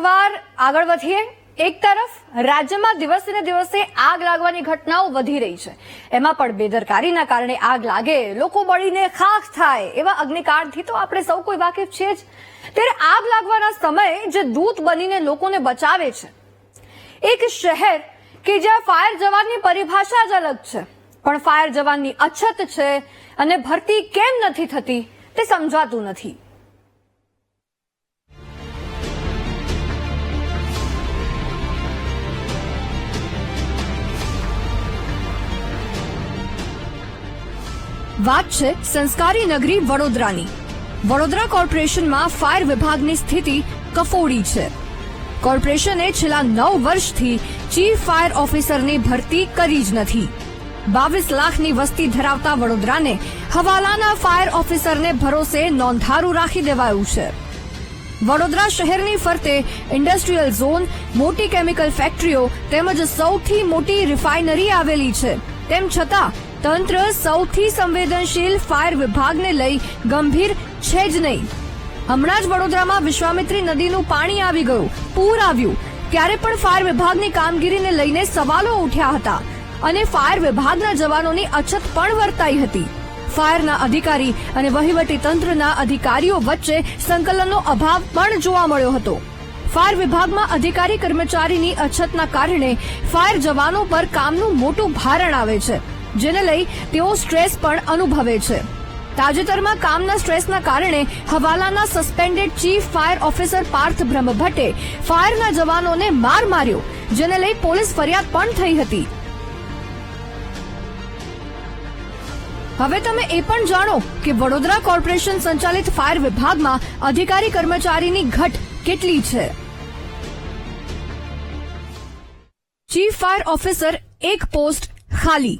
એકવાર આગળ વધીએ. એક તરફ રાજ્યમાં દિવસે ને દિવસે આગ લાગવાની ઘટનાઓ વધી રહી છે. એમાં પણ બેદરકારીના કારણે આગ લાગે, લોકો બળીને ખાખ થાય એવા અગ્નિકાંડથી તો આપણે સૌ કોઈ વાકેફ છીએ જ. ત્યારે આગ લાગવાના સમયે જે દૂત બનીને લોકોને બચાવે છે. એક શહેર કે જ્યાં ફાયર જવાનની પરિભાષા જ અલગ છે. પણ ફાયર જવાનની અછત છે અને ભરતી કેમ નથી થતી તે સમજાતું નથી. વાત છે સંસ્કારી નગરી વડોદરાની. વડોદરા કોર્પોરેશનમાં ફાયર વિભાગની સ્થિતિ કફોડી છે. કોર્પોરેશને છેલ્લા નવ વર્ષથી ચીફ ફાયર ઓફિસરની ભરતી કરી જ નથી. બાવીસ લાખની વસ્તી ધરાવતા વડોદરાને હવાલાના ફાયર ઓફિસરને ભરોસે નોંધારું રાખી દેવાયું છે. વડોદરા શહેરની ફરતે ઇન્ડસ્ટ્રીયલ ઝોન, મોટી કેમિકલ ફેક્ટરીઓ તેમજ સૌથી મોટી રિફાઇનરી આવેલી છે. તેમ છતાં તંત્ર સૌથી સંવેદનશીલ ફાયર વિભાગને લઈ ગંભીર છે જ નહીં. હમણાં જ વડોદરામાં વિશ્વામિત્રી નદીનું પાણી આવી ગયું. પૂર આવ્યું. ત્યારે પણ ફાયર વિભાગની કામગીરીને લઈને સવાલો ઉઠ્યા હતા અને ફાયર વિભાગના જવાનોની અછત પણ વર્તાઈ હતી. ફાયરના અધિકારી અને વહીવટી તંત્રના અધિકારીઓ વચ્ચે સંકલનનો અભાવ પણ જોવા મળ્યો હતો. ફાયર વિભાગમાં અધિકારી કર્મચારીની અછતના કારણે ફાયર જવાનો પર કામનું મોટું ભારણ આવે છે. જેને લઈ તેઓ સ્ટ્રેસ પણ અનુભવે છે. તાજેતરમાં કામના સ્ટ્રેસના કારણે હવાલાના suspended chief fire officer Parth બ્રહ્મભટ્ટે ફાયરના જવાનોને માર માર્યો, જેને લઈ પોલીસ ફરિયાદ પણ થઈ હતી. હવે તમે એ પણ જાણો કે વડોદરા કોર્પોરેશન સંચાલિત ફાયર વિભાગમાં અધિકારી કર્મચારીની ઘટ કેટલી છે. ચીફ ફાયર ઓફિસર એક પોસ્ટ ખાલી.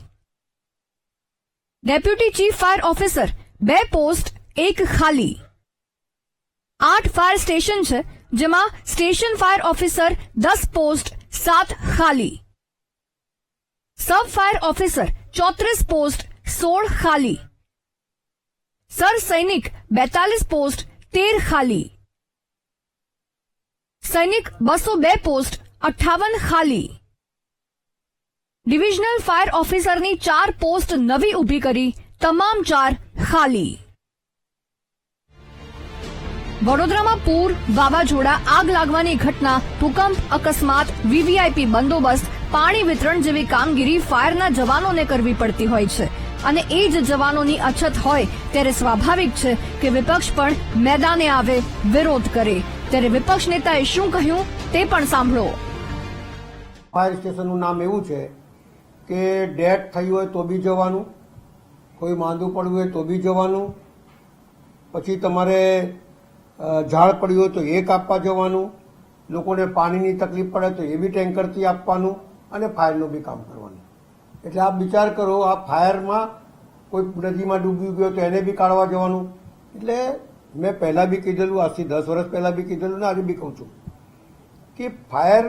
ડેપ્યુટી ચીફ ફાયર ઓફિસર બે પોસ્ટ એક ખાલી. આઠ ફાયર સ્ટેશન છે, જેમાં સ્ટેશન ફાયર ઓફિસર દસ પોસ્ટ સાત ખાલી. સબ ફાયર ઓફિસર ચોત્રીસ પોસ્ટ સોળ ખાલી. સર સૈનિક બેતાલીસ પોસ્ટ તેર ખાલી. સૈનિક બસો બે પોસ્ટ અઠ્ઠાવન ખાલી. ડિવિઝનલ ફાયર ઓફિસરની ચાર પોસ્ટ નવી ઊભી કરી, તમામ ચાર ખાલી. વડોદરામાં પૂર, વાવાઝોડા, આગ લાગવાની ઘટના, ભૂકંપ, અકસ્માત, વીવીઆઈપી બંદોબસ્ત, પાણી વિતરણ જેવી કામગીરી ફાયરના જવાનોને કરવી પડતી હોય છે. અને એ જ જવાનોની અછત હોય ત્યારે સ્વાભાવિક છે કે વિપક્ષ પણ મેદાને આવે વિરોધ કરે. ત્યારે વિપક્ષ નેતાએ શું કહ્યું તે પણ સાંભળો. ફાયર સ્ટેશનનું નામ એવું છે કે ડેથ થઈ હોય તો બી જવાનું. કોઈ માંદું પડ્યું હોય તો બી જવાનું. પછી તમારે ઝાડ પડ્યું હોય તો એ કાપવા જવાનું. લોકોને પાણીની તકલીફ પડે તો એ બી ટેન્કરથી આપવાનું અને ફાયરનું બી કામ કરવાનું. એટલે આપ વિચાર કરો, આ ફાયરમાં કોઈ નદીમાં ડૂબી ગયો તો એને બી કાઢવા જવાનું. એટલે મેં પહેલાં બી કીધેલું, આજથી દસ વર્ષ પહેલાં બી કીધેલું ને આજે બી કહું છું કે ફાયર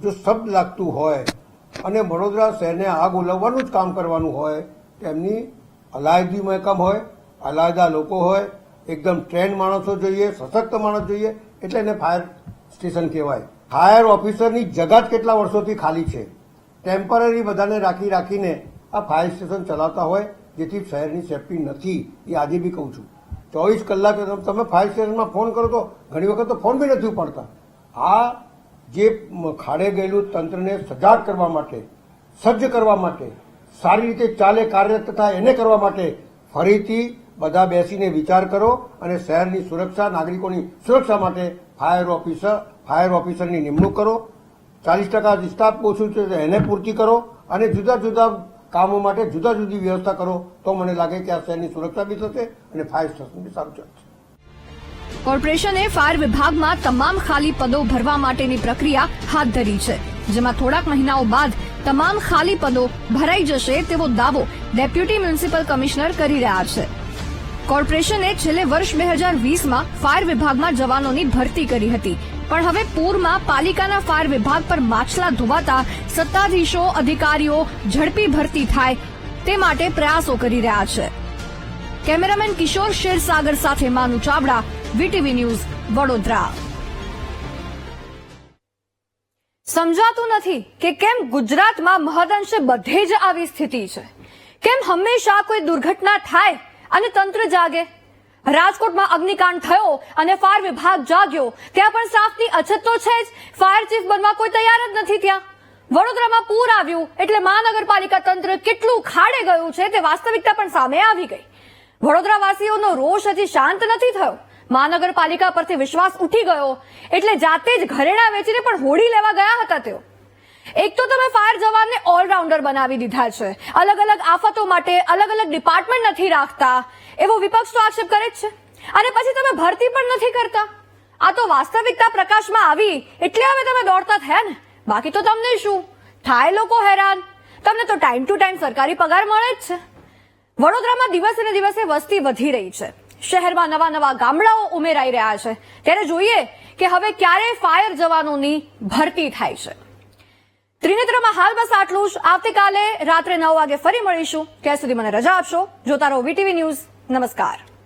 જો શબ્દ લાગતું હોય અને વડોદરા શહેરને આગ ઓલવવાનું જ કામ કરવાનું હોય, તેમની અલાયદી મહેકમ હોય, અલાયદા લોકો હોય, એકદમ ટ્રેન્ડ માણસો જોઈએ, સશક્ત માણસ જોઈએ, એટલે એને ફાયર સ્ટેશન કહેવાય. ફાયર ઓફિસરની જગા જ કેટલા વર્ષોથી ખાલી છે? ટેમ્પરરી બધાને રાખી રાખીને આ ફાયર સ્ટેશન ચલાવતા હોય, જેથી શહેરની સેફટી નથી, એ આજે બી કહું છું. ચોવીસ કલાક તમે ફાયર સ્ટેશનમાં ફોન કરો તો ઘણી વખત તો ફોન બી નથી ઉપાડતા. આ જે ખાડે ગયેલું તંત્રને સજાગ કરવા માટે, સજ્જ કરવા માટે, સારી રીતે ચાલે કાર્યરત થાય એને કરવા માટે ફરીથી બધા બેસીને વિચાર કરો અને શહેરની સુરક્ષા, નાગરિકોની સુરક્ષા માટે ફાયર ઓફિસર, ફાયર ઓફિસરની નિમણૂક કરો. ચાલીસ ટકા સ્ટાફ ઓછું છે એને પૂર્તિ કરો અને જુદા જુદા કામો માટે જુદા જુદી વ્યવસ્થા કરો તો મને લાગે કે આ શહેરની સુરક્ષા બી થશે અને ફાયર સ્ટેશન બી સારું ચાલશે. કોર્પોરેશને ફાયર વિભાગમાં તમામ ખાલી પદો ભરવા માટેની પ્રક્રિયા હાથ ધરી છે, જેમાં થોડાક મહિનાઓ બાદ તમામ ખાલી પદો ભરાઈ જશે તેવો દાવો ડેપ્યુટી મ્યુનિસિપલ કમિશનર કરી રહ્યા છે. કોર્પોરેશને છેલ્લે વર્ષ બે હજાર વીસમાં ફાયર વિભાગમાં જવાનોની ભરતી કરી હતી, પણ હવે પૂરમાં પાલિકાના ફાયર વિભાગ પર માછલા ધોવાતા સત્તાધીશો, અધિકારીઓ ઝડપી ભરતી થાય તે માટે પ્રયાસો કરી રહ્યા છે. કેમેરામેન કિશોર શેરસાગર સાથે માનુ ચાવડા વીટીવી ન્યૂઝ વડોદરા. સમજાતું નથી કે કેમ ગુજરાતમાં મહદઅંશે બધે જ આવી સ્થિતિ છે. કેમ હંમેશા કોઈ દુર્ઘટના થાય અને તંત્ર જાગે? રાજકોટમાં અગ્નિકાંડ થયો અને ફાયર વિભાગ જાગ્યો, ત્યાં પણ સ્ટાફની અછત તો છે જ. ફાયર ચીફ બનવા કોઈ તૈયાર જ નથી ત્યાં. વડોદરામાં પૂર આવ્યું એટલે મહાનગરપાલિકા તંત્ર કેટલું ખાડે ગયું છે તે વાસ્તવિકતા પણ સામે આવી ગઈ. વડોદરાવાસીઓનો રોષ હજી શાંત નથી થયો. મહાનગરપાલિકા પરથી વિશ્વાસ ઉઠી ગયો. એટલે જાતે જ ઘરેણા વેચીને પણ હોડી લેવા ગયા હતા તેઓ. એક તો તમે ફાયર જવાનને ઓલરાઉન્ડર બનાવી દીધા છે. અલગ અલગ આફતો માટે અલગ અલગ ડિપાર્ટમેન્ટ નથી રાખતા. એવો વિપક્ષ તો આક્ષેપ કરે જ છે. અને પછી તમે ભરતી પણ નથી કરતા. આ તો વાસ્તવિકતા પ્રકાશમાં આવી. એટલે હવે તમે દોડતા થયા ને. બાકી તો તમને શું? થાય લોકો હેરાન. તમને તો ટાઈમ ટુ ટાઈમ સરકારી પગાર મળે જ છે. વડોદરામાં દિવસે ને દિવસે વસ્તી વધી રહી છે. શહેરમાં નવા નવા ગામડાઓ ઉમેરાઈ રહ્યા છે. ત્યારે જોઈએ કે હવે ક્યારે ફાયર જવાનોની ભરતી થાય છે. ત્રિનેત્રમાં હાલ બસ આટલું જ. આવતીકાલે રાત્રે નવ વાગે ફરી મળીશું. ત્યાં સુધી મને રજા આપશો. જોતા રહો વીટીવી ન્યૂઝ. નમસ્કાર.